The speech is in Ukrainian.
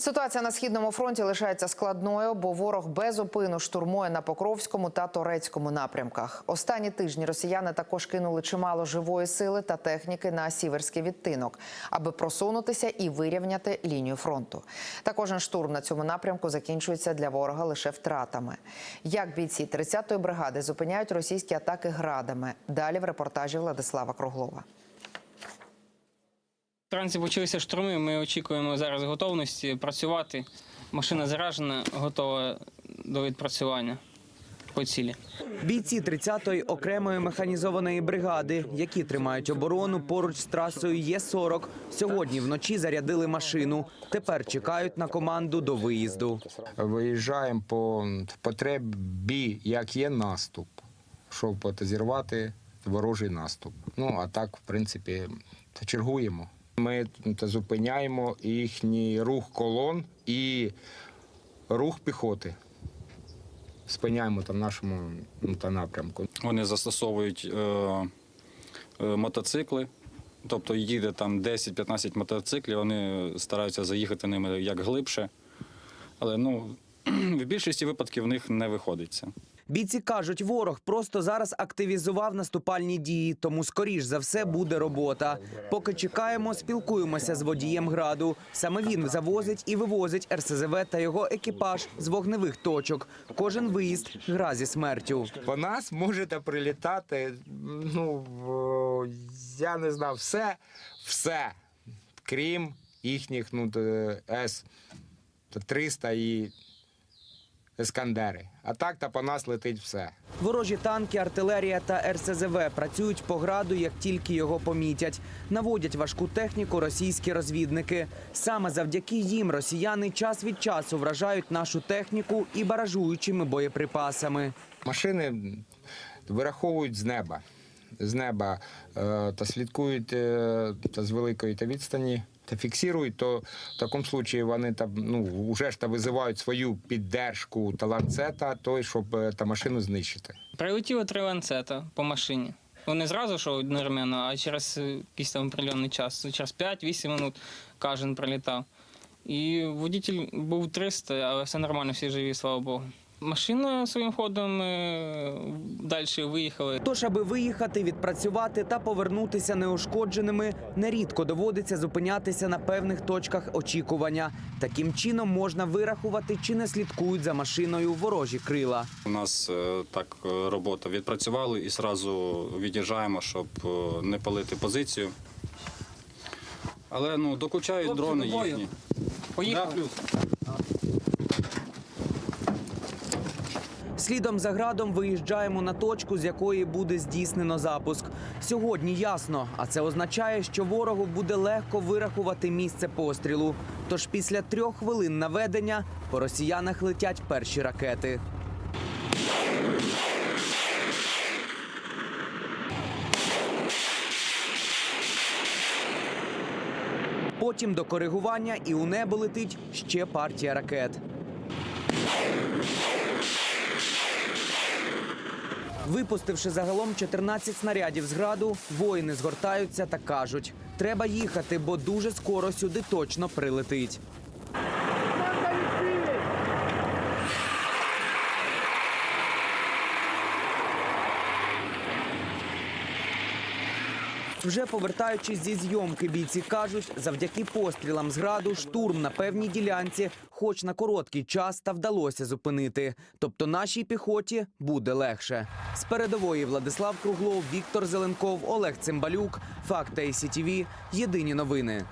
Ситуація на східному фронті лишається складною, бо ворог безупину штурмує на Покровському та Торецькому напрямках. Останні тижні росіяни також кинули чимало живої сили та техніки на сіверський відтинок, аби просунутися і вирівняти лінію фронту. Та кожен штурм на цьому напрямку закінчується для ворога лише втратами. Як бійці 30-ї бригади зупиняють російські атаки градами? Далі в репортажі Владислава Круглова. Вранці почалися штурми. Ми очікуємо зараз готовності працювати. Машина заражена, готова до відпрацювання по цілі. Бійці 30-ї окремої механізованої бригади, які тримають оборону поруч з трасою Є-40, сьогодні вночі зарядили машину. Тепер чекають на команду до виїзду. Виїжджаємо по потребі, як є наступ, щоб зірвати ворожий наступ. Ну а так, в принципі, чергуємо. Ми зупиняємо їхній рух колон і рух піхоти. Спиняємо там нашому ну, та напрямку. Вони застосовують е, е, мотоцикли. Тобто їде там 10-15 мотоциклів, вони стараються заїхати ними як глибше. Але ну, в більшості випадків в них не виходить це. Бійці кажуть, ворог просто зараз активізував наступальні дії, тому скоріш за все буде робота. Поки чекаємо, спілкуємося з водієм граду. Саме він завозить і вивозить РСЗВ та його екіпаж з вогневих точок. Кожен виїзд гра зі смертю. По нас можете прилітати, ну, я не знаю, все, все, крім їхніх ну, С-300 і Ескандери. А так та по нас летить все. Ворожі танки, артилерія та РСЗВ працюють по граду, як тільки його помітять. Наводять важку техніку російські розвідники. Саме завдяки їм росіяни час від часу вражають нашу техніку і баражуючими боєприпасами. Машини вираховують з неба. З неба е, та слідкують е, та з великої та відстані та фіксують, то в такому випадку вони там ну вже ж та визивають свою піддержку та ланцета, той, щоб е, та машину знищити. Прилетіло три ланцета по машині. Вони зразу що одновременно, а через е, якийсь там определенний час, через 5-8 минут кожен прилітав. І водитель був 300, але все нормально, всі живі, слава Богу. Машина своїм ходом е, далі виїхала. Тож, аби виїхати, відпрацювати та повернутися неушкодженими, нерідко доводиться зупинятися на певних точках очікування. Таким чином можна вирахувати, чи не слідкують за машиною ворожі крила. У нас е, так е, робота відпрацювали і одразу від'їжджаємо, щоб не палити позицію. Але ну, докучають дрони їхні. Поїхали. Слідом за градом виїжджаємо на точку, з якої буде здійснено запуск. Сьогодні ясно, а це означає, що ворогу буде легко вирахувати місце пострілу. Тож після трьох хвилин наведення по росіянах летять перші ракети. Потім до коригування і у небо летить ще партія ракет. Випустивши загалом 14 снарядів з граду, воїни згортаються та кажуть: треба їхати, бо дуже скоро сюди точно прилетить. Вже повертаючись зі зйомки, бійці кажуть, завдяки пострілам з граду штурм на певній ділянці, хоч на короткий час, та вдалося зупинити. Тобто нашій піхоті буде легше. З передової Владислав Круглов, Віктор Зеленков, Олег Цимбалюк, Факт СІТВ. Єдині новини.